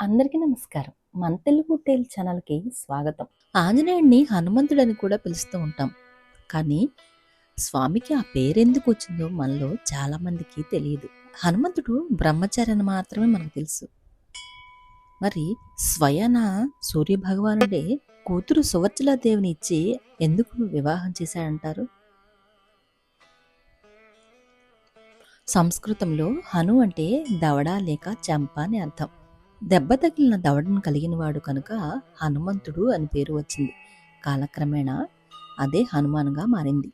అందరికీ నమస్కారం. మన తెలుగు టేల్ ఛానల్కి స్వాగతం. ఆంజనేయుడిని హనుమంతుడని కూడా పిలుస్తూ ఉంటాం. కానీ స్వామికి ఆ పేరెందుకు వచ్చిందో మనలో చాలామందికి తెలియదు. హనుమంతుడు బ్రహ్మచారి అని మాత్రమే మనకు తెలుసు. మరి స్వయాన సూర్య భగవానుడే కూతురు సువర్చలాదేవిని ఇచ్చి ఎందుకు వివాహం చేశాడంటారు? సంస్కృతంలో హను అంటే దవడ లేక చెంప అని అర్థం. దెబ్బ తగిలిన దవడను కలిగినవాడు కనుక హనుమంతుడు అని పేరు వచ్చింది. కాలక్రమేణా అదే హనుమాన్గా మారింది.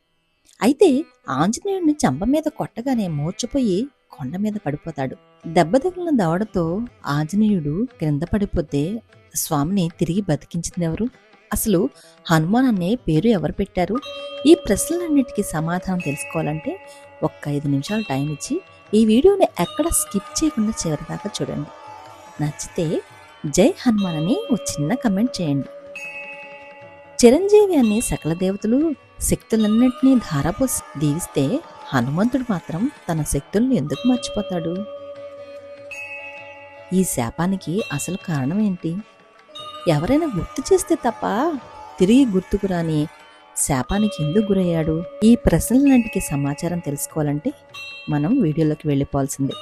అయితే ఆంజనేయుడిని చంప మీద కొట్టగానే మూర్చపోయి కొండ మీద పడిపోతాడు. దెబ్బ తగిలిన దవడతో ఆంజనేయుడు క్రింద పడిపోతే స్వామిని తిరిగి బతికించింది అసలు హనుమాన్ అనే పేరు ఎవరు పెట్టారు? ఈ ప్రశ్నలన్నిటికీ సమాధానం తెలుసుకోవాలంటే ఒక్క ఐదు నిమిషాలు టైం ఇచ్చి ఈ వీడియోని ఎక్కడ స్కిప్ చేయకుండా చివరిదాకా చూడండి. నచ్చితే జై హనుమాన్ అని ఓ చిన్న కమెంట్ చేయండి. చిరంజీవి అనే సకల దేవతలు శక్తులన్నింటినీ ధారపోసి దీవిస్తే హనుమంతుడు మాత్రం తన శక్తులను ఎందుకు మర్చిపోతాడు? ఈ శాపానికి అసలు కారణం ఏంటి? ఎవరైనా గుర్తు చేస్తే తప్ప తిరిగి గుర్తుకు రాని శాపానికి ఎందుకు గురయ్యాడు? ఈ ప్రశ్నలన్నింటికి సమాచారం తెలుసుకోవాలంటే మనం వీడియోలోకి వెళ్ళిపోవాల్సిందే.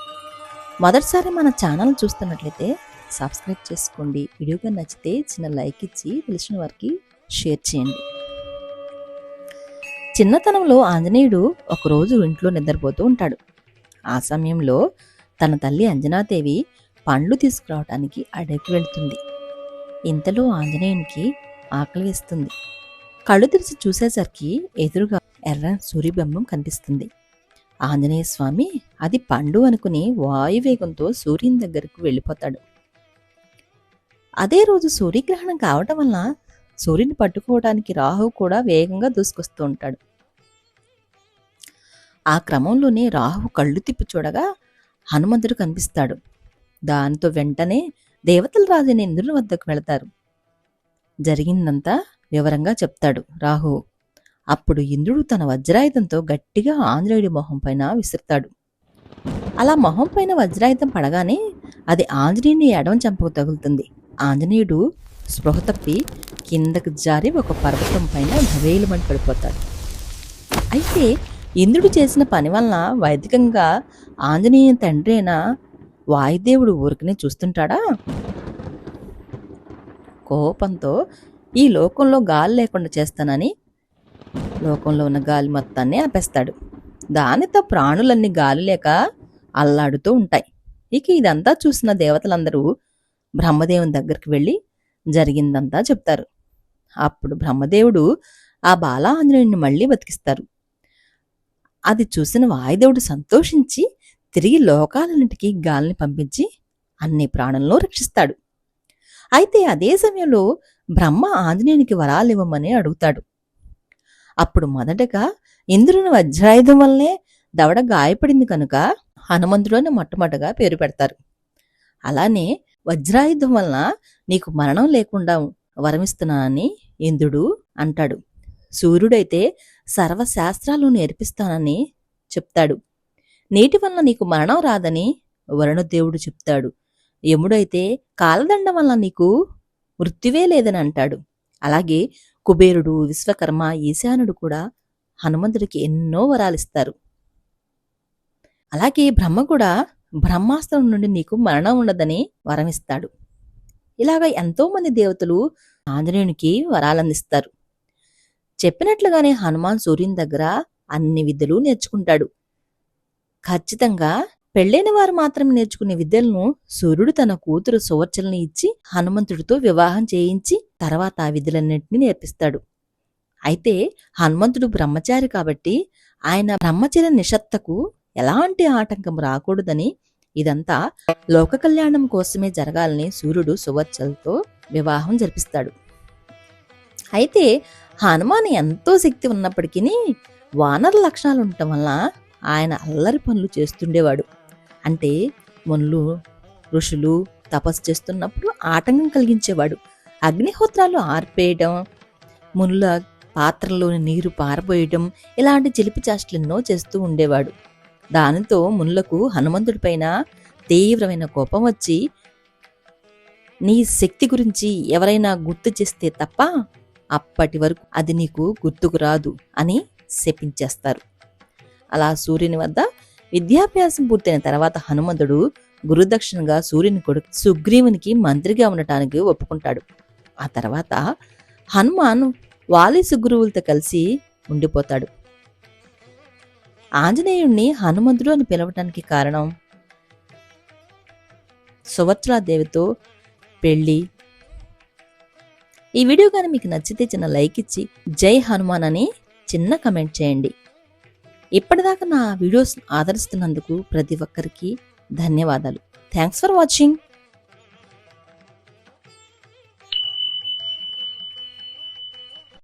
మొదటిసారి మన ఛానల్ చూస్తున్నట్లయితే సబ్స్క్రైబ్ చేసుకోండి. వీడియోగా నచ్చితే చిన్న లైక్ ఇచ్చి తెలిసిన వారికి షేర్ చేయండి. చిన్నతనంలో ఆంజనేయుడు ఒకరోజు ఇంట్లో నిద్రపోతూ ఉంటాడు. ఆ సమయంలో తన తల్లి అంజనాదేవి పండ్లు తీసుకురావడానికి అడవికి వెళ్తుంది. ఇంతలో ఆంజనేయునికి ఆకలి వేస్తుంది. కళ్ళు తెరిచి చూసేసరికి ఎదురుగా ఎర్ర సూర్యబింబం కనిపిస్తుంది. ఆంజనేయ స్వామి అది పండు అనుకుని వాయువేగంతో సూర్యుని దగ్గరకు వెళ్ళిపోతాడు. అదే రోజు సూర్యగ్రహణం కావటం వల్ల సూర్యుని పట్టుకోవడానికి రాహు కూడా వేగంగా దూసుకొస్తూ ఉంటాడు. ఆ క్రమంలోనే రాహు కళ్ళు తిప్పి చూడగా హనుమంతుడు కనిపిస్తాడు. దానితో వెంటనే దేవతల రాజైన ఇంద్రుని వద్దకు వెళతారు. జరిగిందంతా వివరంగా చెప్తాడు రాహు అప్పుడు ఇంద్రుడు తన వజ్రాయుధంతో గట్టిగా ఆంధ్రేయుడి మొహం పైన విసురుతాడు. అలా మొహం పైన వజ్రాయుధం పడగానే అది ఆంజనేయుని ఎడమ చెంపకు తగులుతుంది. ఆంజనేయుడు స్పృహ తప్పి కిందకు జారి ఒక పర్వతం పైన ధవేలుమని పడిపోతాడు. అయితే ఇంద్రుడు చేసిన పని వలన వైదికంగా ఆంజనేయ తండ్రి అయిన వాయుదేవుడు ఊరికనే చూస్తుంటాడా? కోపంతో ఈ లోకంలో గాలి లేకుండా చేస్తానని లోకంలో ఉన్న గాలి మొత్తాన్ని ఆపేస్తాడు. దానితో ప్రాణులన్నీ గాలి లేక అల్లాడుతూ ఉంటాయి. ఇక ఇదంతా చూసిన దేవతలందరూ బ్రహ్మదేవుని దగ్గరికి వెళ్ళి జరిగిందంతా చెప్తారు. అప్పుడు బ్రహ్మదేవుడు ఆ బాల మళ్ళీ బతికిస్తారు. అది చూసిన వాయుదేవుడు సంతోషించి తిరిగి లోకాలన్నిటికీ గాలిని పంపించి అన్ని ప్రాణంలో రక్షిస్తాడు. అయితే అదే సమయంలో బ్రహ్మ ఆంజనేయునికి వరాలు ఇవ్వమని అడుగుతాడు. అప్పుడు మొదటగా ఇంద్రుని వజ్రాయుధం వల్లనే దవడ గాయపడింది కనుక హనుమంతుడు అని మొట్టమొదటగా పేరు పెడతారు. అలానే వజ్రాయుధం వలన నీకు మరణం లేకుండా వరమిస్తున్నానని ఇంద్రుడు అంటాడు. సూర్యుడైతే సర్వశాస్త్రాలు నేర్పిస్తానని చెప్తాడు. నీటి వలన నీకు మరణం రాదని వరుణదేవుడు చెప్తాడు. యముడైతే కాలదండం వల్ల నీకు మృత్యువే లేదని అంటాడు. అలాగే కుబేరుడు విశ్వకర్మ ఈశానుడు కూడా హనుమంతుడికి ఎన్నో వరాలిస్తారు అలాగే బ్రహ్మ కూడా బ్రహ్మాస్త్రం నుండి నీకు మరణం ఉండదని వరమిస్తాడు. ఇలాగ ఎంతో మంది దేవతలు ఆంజనేయునికి వరాలందిస్తారు. చెప్పినట్లుగానే హనుమాన్ సూర్యుని దగ్గర అన్ని విద్యలు నేర్చుకుంటాడు. ఖచ్చితంగా పెళ్ళైన వారు మాత్రమే నేర్చుకునే విద్యలను సూర్యుడు తన కూతురు సువర్చలని ఇచ్చి హనుమంతుడితో వివాహం చేయించి తర్వాత ఆ విద్యలన్నింటినీ నేర్పిస్తాడు. అయితే హనుమంతుడు బ్రహ్మచారి కాబట్టి ఆయన బ్రహ్మచర్య నిషత్తకు ఎలాంటి ఆటంకం రాకూడదని ఇదంతా లోక కళ్యాణం కోసమే జరగాలని సూర్యుడు సువర్చలతో వివాహం జరిపిస్తాడు. అయితే హనుమాన్ ఎంతో శక్తి ఉన్నప్పటికీ వానర లక్షణాలు ఉండటం వల్ల ఆయన అల్లరి పనులు చేస్తుండేవాడు. అంటే మునులు ఋషులు తపస్సు చేస్తున్నప్పుడు ఆటంకం కలిగించేవాడు. అగ్నిహోత్రాలు ఆర్పేయడం మునుల పాత్రలోని నీరు పారబోయడం ఇలాంటి చిలిపి చేష్టలు ఎన్నో చేస్తూ ఉండేవాడు. దానితో మునులకు హనుమంతుడిపైన తీవ్రమైన కోపం వచ్చి నీ శక్తి గురించి ఎవరైనా గుర్తు చేస్తే తప్ప అప్పటి వరకు అది నీకు గుర్తుకు రాదు అని శపించేస్తారు. అలా సూర్యుని వద్ద విద్యాభ్యాసం పూర్తయిన తర్వాత హనుమంతుడు గురుదక్షిణగా సూర్యుని కొడుకు సుగ్రీవునికి మంత్రిగా ఉండటానికి ఒప్పుకుంటాడు. ఆ తర్వాత హనుమాన్ వాలి సుగ్రీవులతో కలిసి ఉండిపోతాడు. ఆంజనేయుణ్ణి హనుమంతుడు అని పిలవటానికి కారణం? సువత్రాదేవితో పెళ్ళి. ఈ వీడియో కానీ మీకు నచ్చితే చిన్న లైక్ ఇచ్చి జై హనుమాన్ అని చిన్న కమెంట్ చేయండి. ఇప్పటిదాకా నా వీడియోస్ ఆదరిస్తున్నందుకు ప్రతి ఒక్కరికి ధన్యవాదాలు. Thanks for watching.